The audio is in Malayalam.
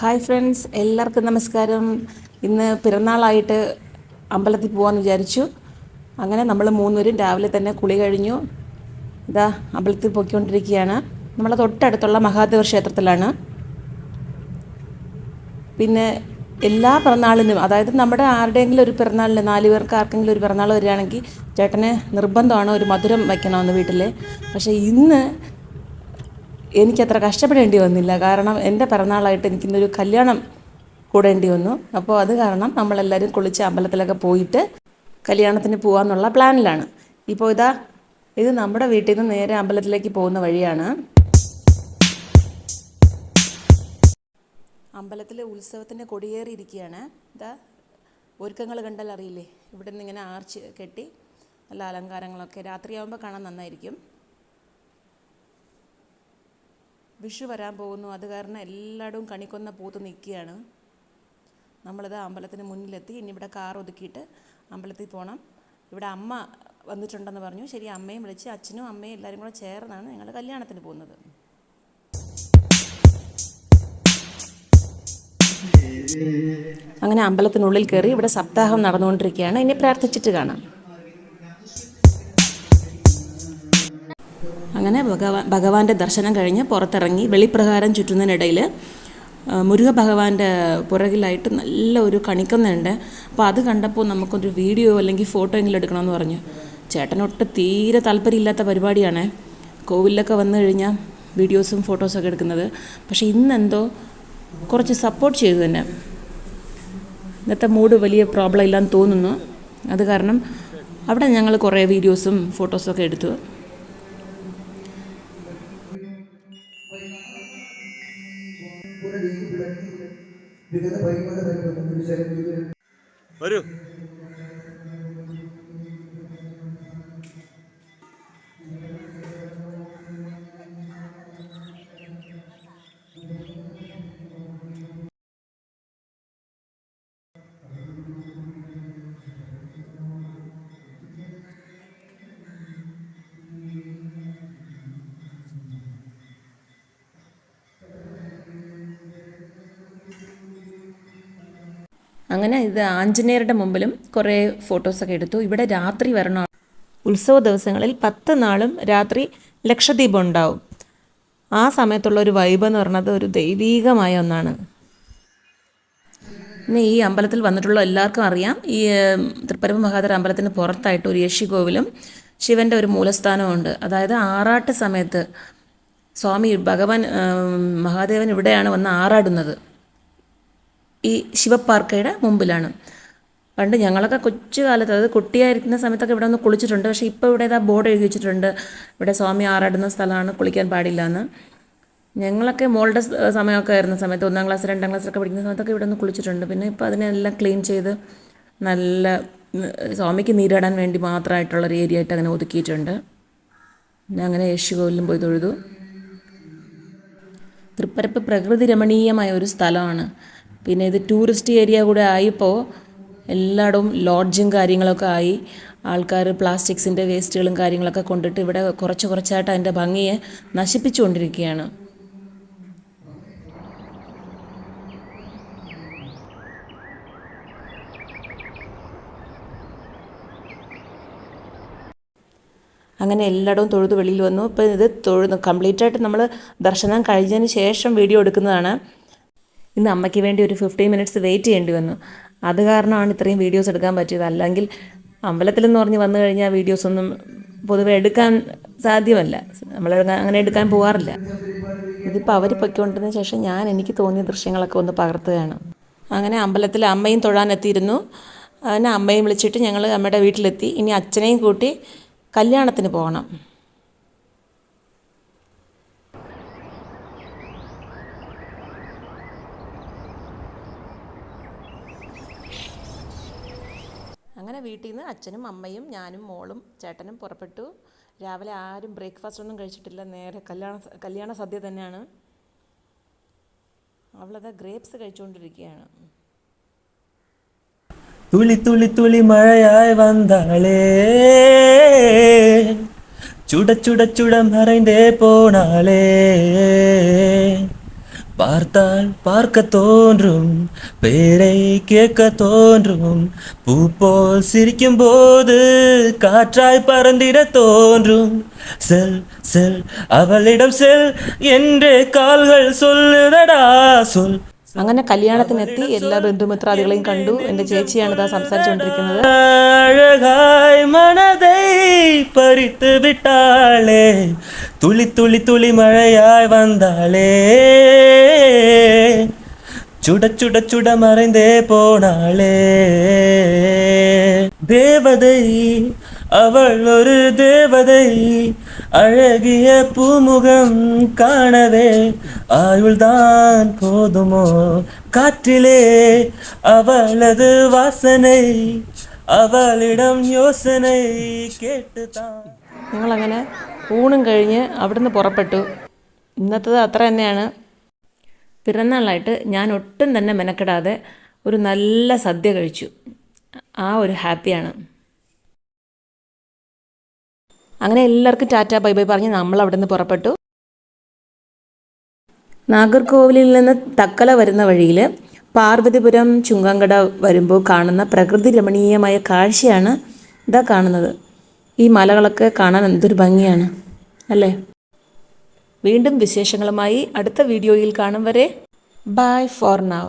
ഹായ് ഫ്രണ്ട്സ് എല്ലാവർക്കും നമസ്കാരം. ഇന്ന് പിറന്നാളായിട്ട് അമ്പലത്തിൽ പോകാമെന്ന് വിചാരിച്ചു. അങ്ങനെ നമ്മൾ മൂന്നുപേരും രാവിലെ തന്നെ കുളി കഴിഞ്ഞു. ഇതാ അമ്പലത്തിൽ പോയിക്കൊണ്ടിരിക്കുകയാണ്. നമ്മളെ തൊട്ടടുത്തുള്ള മഹാദേവ ക്ഷേത്രത്തിലാണ്. പിന്നെ എല്ലാ പിറന്നാളിനും അതായത് നമ്മുടെ ആരുടെയെങ്കിലും ഒരു പിറന്നാളിന് നാല് പേർക്ക് ആർക്കെങ്കിലും ഒരു പിറന്നാൾ വരികയാണെങ്കിൽ ചേട്ടന് നിർബന്ധമാണ് ഒരു മധുരം വയ്ക്കണമെന്ന് വീട്ടിൽ പക്ഷേ ഇന്ന് എനിക്കത്ര കഷ്ടപ്പെടേണ്ടി വന്നില്ല. കാരണം എന്റെ പിറന്നാളായിട്ട് എനിക്കിന്നൊരു കല്യാണം കൂടേണ്ടി വന്നു. അപ്പോൾ അത് കാരണം നമ്മളെല്ലാവരും കുളിച്ച് അമ്പലത്തിലൊക്കെ പോയിട്ട് കല്യാണത്തിന് പോകാമെന്നുള്ള പ്ലാനിലാണ്. ഇപ്പോൾ ഇതാ ഇത് നമ്മുടെ വീട്ടിൽ നിന്ന് നേരെ അമ്പലത്തിലേക്ക് പോകുന്ന വഴിയാണ്. അമ്പലത്തിലെ ഉത്സവത്തിന് കൊടിയേറിയിരിക്കുകയാണ്. ഇതാ ഒരുക്കങ്ങൾ കണ്ടാൽ അറിയില്ലേ ഇവിടെ നിന്ന് ഇങ്ങനെ ആർച്ച് കെട്ടി നല്ല അലങ്കാരങ്ങളൊക്കെ രാത്രിയാകുമ്പോൾ കാണാൻ നന്നായിരിക്കും. വിഷു വരാൻ പോകുന്നു. അത് കാരണം എല്ലായിടവും കണിക്കൊന്ന പൂത്ത് നിൽക്കുകയാണ്. നമ്മളിത് അമ്പലത്തിന് മുന്നിലെത്തി. ഇനി ഇവിടെ കാർ ഒതുക്കിയിട്ട് അമ്പലത്തിൽ പോകണം ഇവിടെ അമ്മ വന്നിട്ടുണ്ടെന്ന് പറഞ്ഞു. ശരി അമ്മയും വിളിച്ച് അച്ഛനും അമ്മയും എല്ലാവരും കൂടെ ചേർന്നാണ് ഞങ്ങൾ കല്യാണത്തിന് പോകുന്നത്. അങ്ങനെ അമ്പലത്തിനുള്ളിൽ കയറി ഇവിടെ സപ്താഹം നടന്നുകൊണ്ടിരിക്കുകയാണ്. ഇനി പ്രാർത്ഥിച്ചിട്ട് കാണാം. അങ്ങനെ ഭഗവാൻ ഭഗവാന്റെ ദർശനം കഴിഞ്ഞ് പുറത്തിറങ്ങി വെളിപ്രകാരം ചുറ്റുന്നതിനിടയിൽ മുരുക ഭഗവാന്റെ പുറകിലായിട്ട് നല്ല ഒരു കണിക്കുന്നുണ്ട്. അപ്പോൾ അത് കണ്ടപ്പോൾ നമുക്കൊരു വീഡിയോ അല്ലെങ്കിൽ ഫോട്ടോ എങ്കിലും എടുക്കണമെന്ന് പറഞ്ഞു. ചേട്ടനൊട്ട് തീരെ താല്പര്യമില്ലാത്ത പരിപാടിയാണ്. കോവിലൊക്കെ വന്നു കഴിഞ്ഞാൽ വീഡിയോസും ഫോട്ടോസൊക്കെ എടുക്കുന്നത്. പക്ഷേ ഇന്നെന്തോ കുറച്ച് സപ്പോർട്ട് ചെയ്തു തന്നെ. ഇന്നത്തെ മൂഡ് വലിയ പ്രോബ്ലം ഇല്ലാന്ന് തോന്നുന്നു. അത് കാരണം അവിടെ ഞങ്ങൾ കുറേ വീഡിയോസും ഫോട്ടോസൊക്കെ എടുത്തു. വരൂ. അങ്ങനെ ഇത് ആഞ്ജനേയരുടെ മുമ്പിലും കുറേ ഫോട്ടോസൊക്കെ എടുത്തു. ഇവിടെ രാത്രി വരണം ഉത്സവ ദിവസങ്ങളിൽ പത്ത് നാളും രാത്രി ലക്ഷദ്വീപം ഉണ്ടാവും. ആ സമയത്തുള്ള ഒരു വൈബ് എന്ന് പറയുന്നത് ഒരു ദൈവീകമായ ഒന്നാണ്. പിന്നെ ഈ അമ്പലത്തിൽ വന്നിട്ടുള്ള എല്ലാവർക്കും അറിയാം. ഈ ഏം, തൃപ്പരമ്പ് മഹാദേവ അമ്പലത്തിന് പുറത്തായിട്ട് ഒരു യക്ഷികോവിലും ശിവന്റെ ഒരു മൂലസ്ഥാനമുണ്ട് അതായത് ആറാട്ട് സമയത്ത് സ്വാമി ഭഗവാൻ മഹാദേവൻ ഇവിടെയാണ് വന്ന് ആറാടുന്നത്. ഈ ശിവപ്പാർക്കയുടെ മുമ്പിലാണ്. പണ്ട് ഞങ്ങളൊക്കെ കൊച്ചു കാലത്ത് അതായത് കുട്ടിയായിരിക്കുന്ന സമയത്തൊക്കെ ഇവിടെ ഒന്ന് കുളിച്ചിട്ടുണ്ട്. പക്ഷേ ഇപ്പോൾ ഇവിടെ ഇതാ ബോർഡ് എഴുതി വെച്ചിട്ടുണ്ട്. ഇവിടെ സ്വാമി ആറാടുന്ന സ്ഥലമാണ് കുളിക്കാൻ പാടില്ല എന്ന് ഞങ്ങളൊക്കെ മോളുടെ സമയമൊക്കെ ആയിരുന്ന സമയത്ത് ഒന്നാം ക്ലാസ് രണ്ടാം ക്ലാസ്സിലൊക്കെ പഠിക്കുന്ന സമയത്തൊക്കെ ഇവിടെ ഒന്ന് കുളിച്ചിട്ടുണ്ട്. പിന്നെ ഇപ്പോൾ അതിനെല്ലാം ക്ലീൻ ചെയ്ത് നല്ല സ്വാമിക്ക് നീരാടാൻ വേണ്ടി മാത്രമായിട്ടുള്ളൊരു ഏരിയ ആയിട്ട് അങ്ങനെ ഒതുക്കിയിട്ടുണ്ട്. പിന്നെ അങ്ങനെ യേശുകോവിലും പോയി തൊഴുതു. തൃപ്പരപ്പ് പ്രകൃതി രമണീയമായ ഒരു സ്ഥലമാണ്. പിന്നെ ഇത് ടൂറിസ്റ്റ് ഏരിയ കൂടെ ആയപ്പോൾ എല്ലായിടവും ലോഡ്ജും കാര്യങ്ങളൊക്കെ ആയി. ആൾക്കാർ പ്ലാസ്റ്റിക്സിന്റെ വേസ്റ്റുകളും കാര്യങ്ങളൊക്കെ കൊണ്ടിട്ട് ഇവിടെ കുറച്ച് കുറച്ചായിട്ട് അതിന്റെ ഭംഗിയെ നശിപ്പിച്ചുകൊണ്ടിരിക്കുകയാണ്. അങ്ങനെ എല്ലായിടവും തൊഴുത് വെളിയിൽ വന്നു. ഇപ്പോൾ ഇത് കംപ്ലീറ്റ് ആയിട്ട് നമ്മൾ ദർശനം കഴിഞ്ഞതിന് ശേഷം വീഡിയോ എടുക്കുന്നതാണ്. ഇന്ന് അമ്മയ്ക്ക് വേണ്ടി ഒരു ഫിഫ്റ്റീൻ മിനിറ്റ്സ് വെയിറ്റ് ചെയ്യേണ്ടി വന്നു. അത് കാരണമാണ് ഇത്രയും വീഡിയോസ് എടുക്കാൻ പറ്റിയത്. അല്ലെങ്കിൽ അമ്പലത്തിൽ എന്ന് പറഞ്ഞ് വന്നു കഴിഞ്ഞാൽ വീഡിയോസൊന്നും പൊതുവെ എടുക്കാൻ സാധ്യമല്ല. നമ്മൾ അങ്ങനെ എടുക്കാൻ പോകാറില്ല ഇതിപ്പോൾ അവർ പൊയ്ക്കൊണ്ടിരുന്ന ശേഷം ഞാൻ എനിക്ക് തോന്നിയ ദൃശ്യങ്ങളൊക്കെ ഒന്ന് പകർത്തുകയാണ്. അങ്ങനെ അമ്പലത്തിൽ അമ്മയും തൊഴാനെത്തിയിരുന്നു. അങ്ങനെ അമ്മയും വിളിച്ചിട്ട് ഞങ്ങൾ അമ്മയുടെ വീട്ടിലെത്തി. ഇനി അച്ഛനെയും കൂട്ടി കല്യാണത്തിന് പോകണം. അങ്ങനെ വീട്ടിൽ നിന്ന് അച്ഛനും അമ്മയും ഞാനും മോളും ചേട്ടനും പുറപ്പെട്ടു. രാവിലെ ആരും ബ്രേക്ക്ഫാസ്റ്റ് ഒന്നും കഴിച്ചിട്ടില്ല നേരെ കല്യാണ കല്യാണ സദ്യ തന്നെയാണ്. അവളത് ഗ്രേപ്സ് കഴിച്ചുകൊണ്ടിരിക്കുകയാണ് തുളി തുളി തുളി മഴയായി വന്നാളേ ചുട ചുട ചുട മറൈന്തേ പോണാളേ. பார்த்தால் பார்க்க தோன்றும் பேரை கேட்க தோன்றும் பூ போல் சிரிக்கும் போது காற்றாய் பறந்திட தோன்றும் செல் செல் அவளிடம் செல் என்று கால்கள் சொல்லுதடா சொல் അങ്ങനെ കല്യാണത്തിനെത്തി എല്ലാ ബന്ധുമിത്രാദികളെയും കണ്ടു എൻ്റെ ചേച്ചിയാണ് ഇതാ സംസാരിച്ചുകൊണ്ടിരിക്കുന്നത് அழகாய் மனதை பறித்து விட்டாளே துளி துளி துளி மழையாய் வந்தாளே. சுட சுட சுட மறைந்தே போனாளே. தேவதை அவள் ஒரு தேவதை அழகிய பூமுகம் காணவே. ஆயுள்தான் போதுமோ காற்றிலே அவளது வாசனை അവളിടം യോസനൈ കേട്ടുതാ ഞങ്ങളങ്ങനെ ഊണും കഴിഞ്ഞ് അവിടുന്ന് പുറപ്പെട്ടു. ഇന്നത്തത് അത്ര തന്നെയാണ്. പിറന്നാളായിട്ട് ഞാൻ ഒട്ടും തന്നെ മെനക്കെടാതെ ഒരു നല്ല സദ്യ കഴിച്ചു. ആ ഒരു ഹാപ്പിയാണ്. അങ്ങനെ എല്ലാവർക്കും ടാറ്റ ബൈ ബൈ പറഞ്ഞ് നമ്മൾ അവിടുന്ന് പുറപ്പെട്ടു. നാഗർകോവിലിൽ നിന്ന് തക്കല വരുന്ന വഴിയിൽ പാർവതിപുരം ചുങ്കങ്കട വരുമ്പോൾ കാണുന്ന പ്രകൃതി രമണീയമായ കാഴ്ചയാണ് ഇതാ കാണുന്നത്. ഈ മലകളൊക്കെ കാണാൻ എന്തൊരു ഭംഗിയാണ് അല്ലേ? വീണ്ടും വിശേഷങ്ങളുമായി അടുത്ത വീഡിയോയിൽ കാണും വരെ. By for now